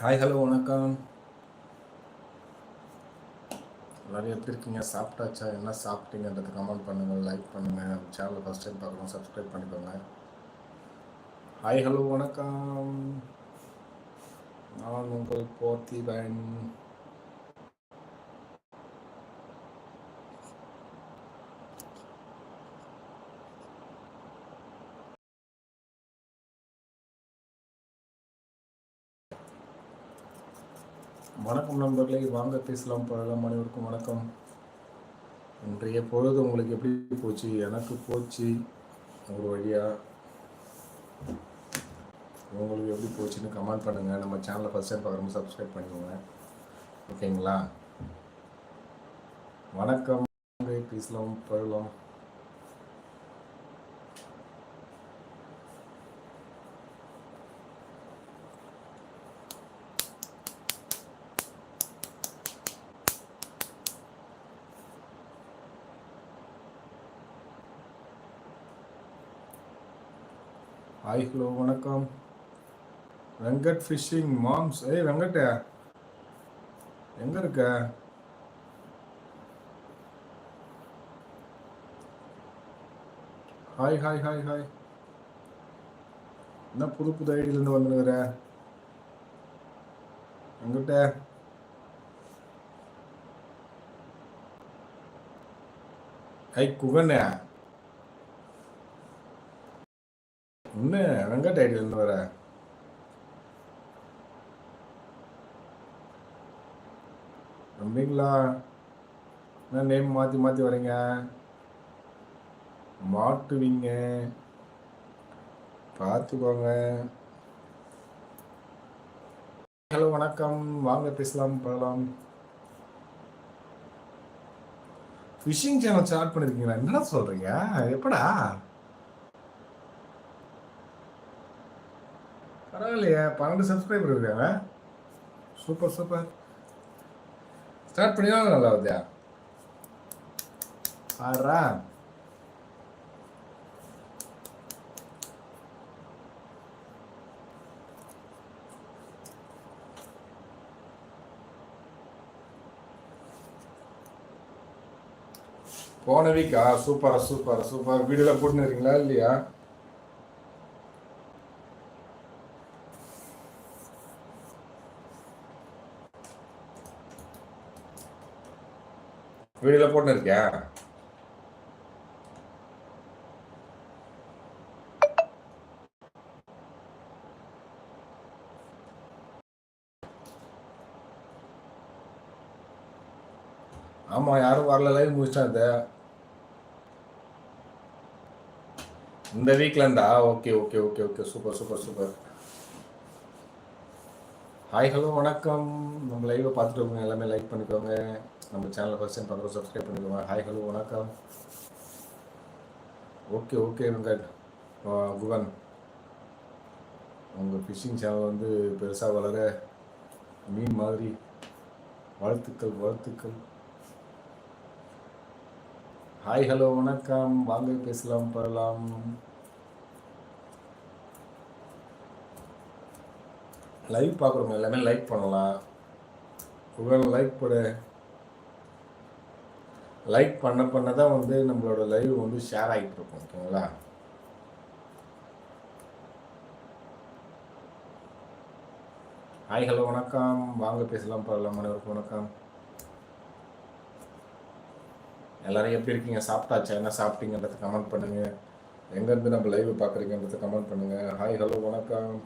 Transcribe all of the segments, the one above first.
Hi hello வணக்கம். எல்லோரும் எப்படி இருக்கீங்க? சாப்பிட்டாச்சா? என்ன சாப்பிட்டீங்கன்றது கமெண்ட் பண்ணுங்கள் லைக் பண்ணுங்கள் நம்ம சேனலை ஃபஸ்ட் டைம் பார்க்கணும் சப்ஸ்கிரைப் பண்ணிக்கோங்க. ஹாய் ஹலோ வணக்கம். நான் உங்கள் போத்திபன் வணக்கம் நண்பர்களே வாங்க பேசலாம். பழலாம் அனைவருக்கும் வணக்கம். இன்றைய பொழுது உங்களுக்கு எப்படி போச்சு? எனக்கு போச்சு. ஒரு வழியாக உங்களுக்கு எப்படி போச்சுன்னு கமெண்ட் பண்ணுங்கள் நம்ம சேனலை ஃபஸ்ட் டைம் பார்க்குறோம் சப்ஸ்கிரைப் பண்ணிக்கோங்க. ஓகேங்களா வணக்கம். பேசலாம். பழலாம் ஹாய் ஹலோ வணக்கம். வெங்கட் ஃபிஷிங் மாம்ஸ் ஏய் வெங்கட் எங்கே இருக்க? ஹாய் ஹாய் ஹாய் ஹாய் என்ன புது புது ஐடியிலேருந்து வந்துருக்குற? வெங்கட்ட ஐ குகனே என்ன வெங்கட் ஐடியிலேருந்து வர. நம்பிங்களா என்ன நேம் மாற்றி மாற்றி வரீங்க மாட்டுவீங்க. பார்த்துக்கோங்க. ஹலோ வணக்கம். வாங்க பேசலாம் பழலாம் ஃபிஷிங் சேனல் ஸ்டார்ட் பண்ணிருக்கீங்களா? என்னடா சொல்றீங்க? எப்படா? பரவாயில்லையே பன்னெண்டு சப்ஸ்கிரைபர் இருக்காங்க. சூப்பர் சூப்பர் ஸ்டார்ட் பண்ணி நல்லா வருதா ஆறா போன வீக்கா சூப்பர் சூப்பர் சூப்பர். வீடியோலாம் போட்டுன்னு இருக்கீங்களா இல்லையா? வீடியோல போட்டுன்னு இருக்கியா ஆமா யாரும் வரல லைவ் முடிச்சிட்டாங்க இந்த. வீக்ல இருந்தா? Okay okay okay okay super super super hi hello வணக்கம். நம்ம லைவை பார்த்துட்டு இருக்கவங்க எல்லாமே லைக் பண்ணிக்கோங்க. நம்ம சேனலை ஃபஸ்ட் டைம் பார்க்குறோம் சப்ஸ்கிரைப் பண்ணிக்கோங்க. ஹாய் ஹலோ வணக்கம். Okay okay Venkat Guhan. உங்கள் ஃபிஷிங் சேனல் வந்து பெருசாக வளர மீன் மாதிரி. வாழ்த்துக்கள் வாழ்த்துக்கள். ஹாய் ஹலோ வணக்கம். வாங்க பேசலாம் பரலாம். லைவ் பார்க்குறவங்க எல்லாமே லைக் பண்ணலாம். குகன் லைக் போட. லைக் பண்ண பண்ண தான் வந்து நம்மளோட லைவ் வந்து ஷேர் ஆகிட்டு இருக்கும் ஓகேங்களா? ஹாய் ஹலோ வணக்கம். வாங்க பேசலாம் பரவாயில்ல மனைவருக்கு வணக்கம். எல்லாரும் எப்படி இருக்கீங்க? சாப்பிட்டாச்சா? என்ன சாப்பிட்டீங்கன்றத கமெண்ட் பண்ணுங்க. எங்கேருந்து நம்ம லைவ் பார்க்குறீங்கன்றத கமெண்ட் பண்ணுங்க. ஹாய் ஹலோ வணக்கம்.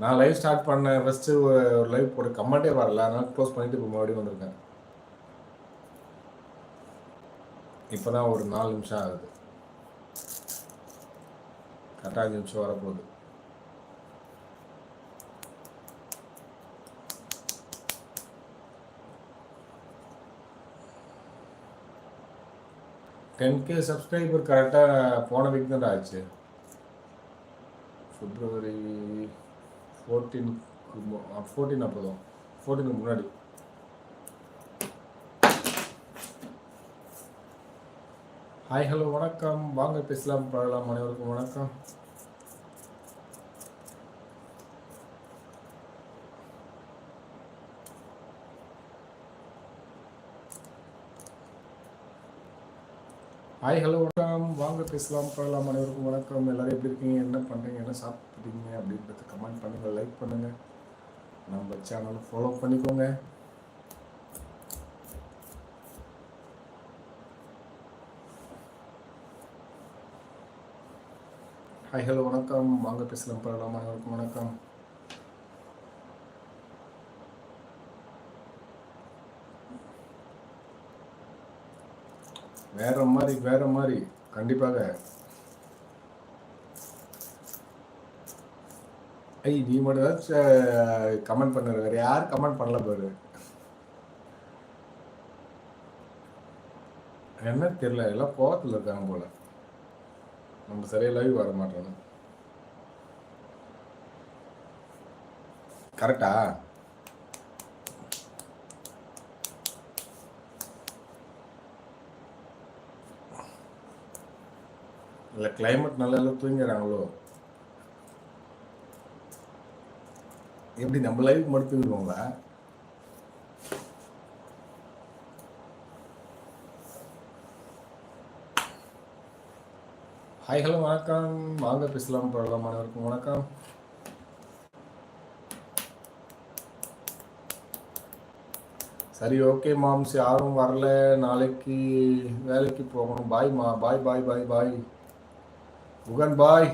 நான் லைவ் ஸ்டார்ட் பண்ண ஃபஸ்ட்டு ஒரு லைவ் போட்டு கமெண்ட்டே வரல. அதனால் க்ளோஸ் பண்ணிட்டு இப்போ மறுபடியும் வந்திருக்கேன். இப்போ தான் ஒரு நாலு நிமிஷம் ஆகுது. கரெக்டாக அஞ்சு நிமிஷம் வரப்போகுது. டென் கே சப்ஸ்கிரைபர் கரெக்டாக போன வீக் தான் ஆச்சு. ஃபோர்டீனுக்கு ஃபோர்டீன் அப்போ ஃபோர்டீனுக்கு முன்னாடி. ஹாய் ஹலோ வணக்கம். வாங்க பேசலாம் பழகலாம். அனைவருக்கும் வணக்கம். ஹாய் ஹலோ வணக்கம். வாங்க பேசலாம் பழகலாம் அனைவருக்கும் வணக்கம். எல்லோரும் எப்படி இருக்கீங்க? என்ன பண்ணுறீங்க என்ன சாப்பிட்றீங்க அப்படின்றத கமெண்ட் பண்ணுங்கள் லைக் பண்ணுங்கள் நம்ம சேனலை ஃபாலோ பண்ணிக்கோங்க. ஹாய் ஹலோ வணக்கம். வாங்க பேசலாம் பரவாயில்ல அனைவருக்கும் வணக்கம். வேற மாதிரி வேற மாதிரி. கண்டிப்பாக. ஐய் நீ மட்டும் தான் கமெண்ட் பண்ணுற வேற யார் கமெண்ட் பண்ணல பாரு. என்ன தெரியல எல்லாம் கோவத்தில் இருக்காங்க போல. நம்ம சரியாக லைவ் வர மாட்டோம் கரெக்டா இல்லை கிளைமேட் நல்லா எல்லாம் தூங்கிறாங்களோ எப்படி நம்ம லைஃப் மட்டும் தூங்கிடுவோங்களா ஹாய் ஹலோ வணக்கம். வாங்க பேசலாம் பழகலாம் அனைவருக்கும் வணக்கம். சரி ஓகே மாம்ஸ் யாரும் வரல. நாளைக்கு வேலைக்கு போகணும். பாய் மா. பாய் பாய் பாய் பாய் புகன் பாய்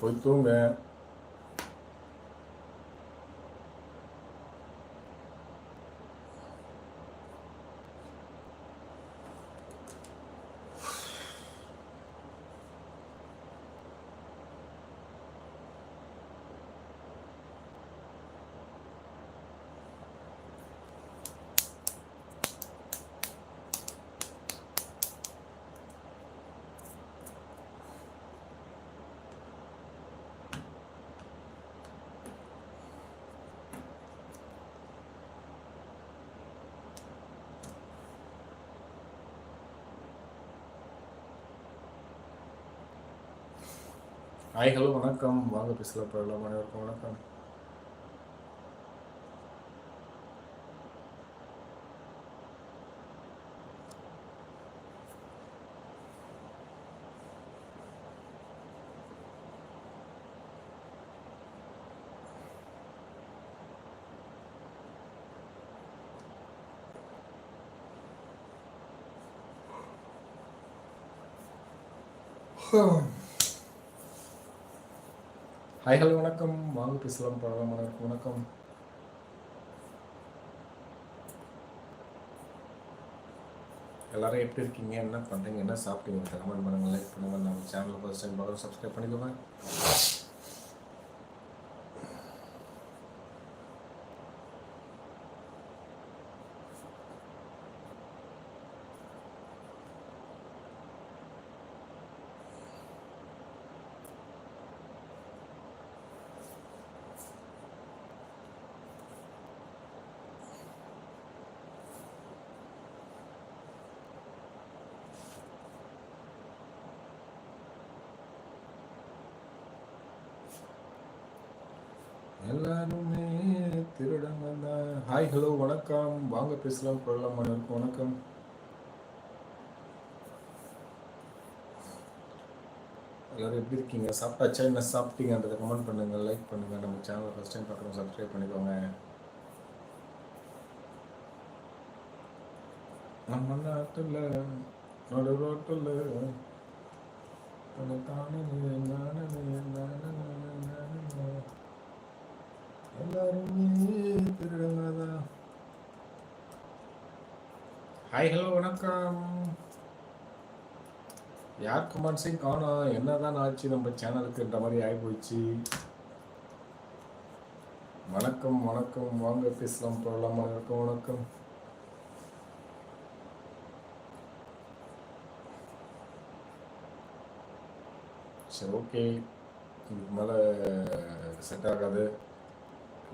போய் தூங்க ஹாய் ஹலோ வணக்கம் வாங்க பேசலாம் பரவாயில்ல அனைவருக்கும் வணக்கம் Oh. ஹாய் ஹலோ வணக்கம். வாங்க பேசலாம் பழகலாம் வணக்கம் வணக்கம். எல்லாரும் எப்படி இருக்கீங்க? என்ன பண்ணுறீங்க என்ன சாப்பிட்டீங்க? கமெண்ட் பண்ணுங்கள் லைக் பண்ணுங்கள் நம்ம சேனல் ஃபர்ஸ்ட் டைம் பார்க்குறோம் சப்ஸ்கிரைப் பண்ணிக்கோங்க. எல்லாருமே திருடங்க தான் ஹாய் ஹலோ வணக்கம். வாங்க பேசலாம் கொள்ளலாம் அனைவருக்கும் வணக்கம். எல்லாரும் எப்படி இருக்கீங்க? சாப்பிட்டாச்சா? என்ன சாப்பிட்டீங்கன்றத கமெண்ட் பண்ணுங்க லைக் பண்ணுங்க. நம்ம சேனலை ஃபர்ஸ்ட் டைம் பார்க்குறோம் சப்ஸ்கிரைப் பண்ணிக்கோங்க. நம்ம நாட்டில் நடு ரோட்டில் தானே நானே நானே. ஹாய் ஹலோ வணக்கம். யார் கமெண்ட்ஸையும் காணும் என்னதான் ஆச்சு நம்ம சேனலுக்குன்ற மாதிரி ஆகி போச்சு வணக்கம் வணக்கம். வாங்க பேசலாம் போகலாம். வணக்கம் வணக்கம். சரி ஓகே இதுக்கு மேலே செட் ஆகாது.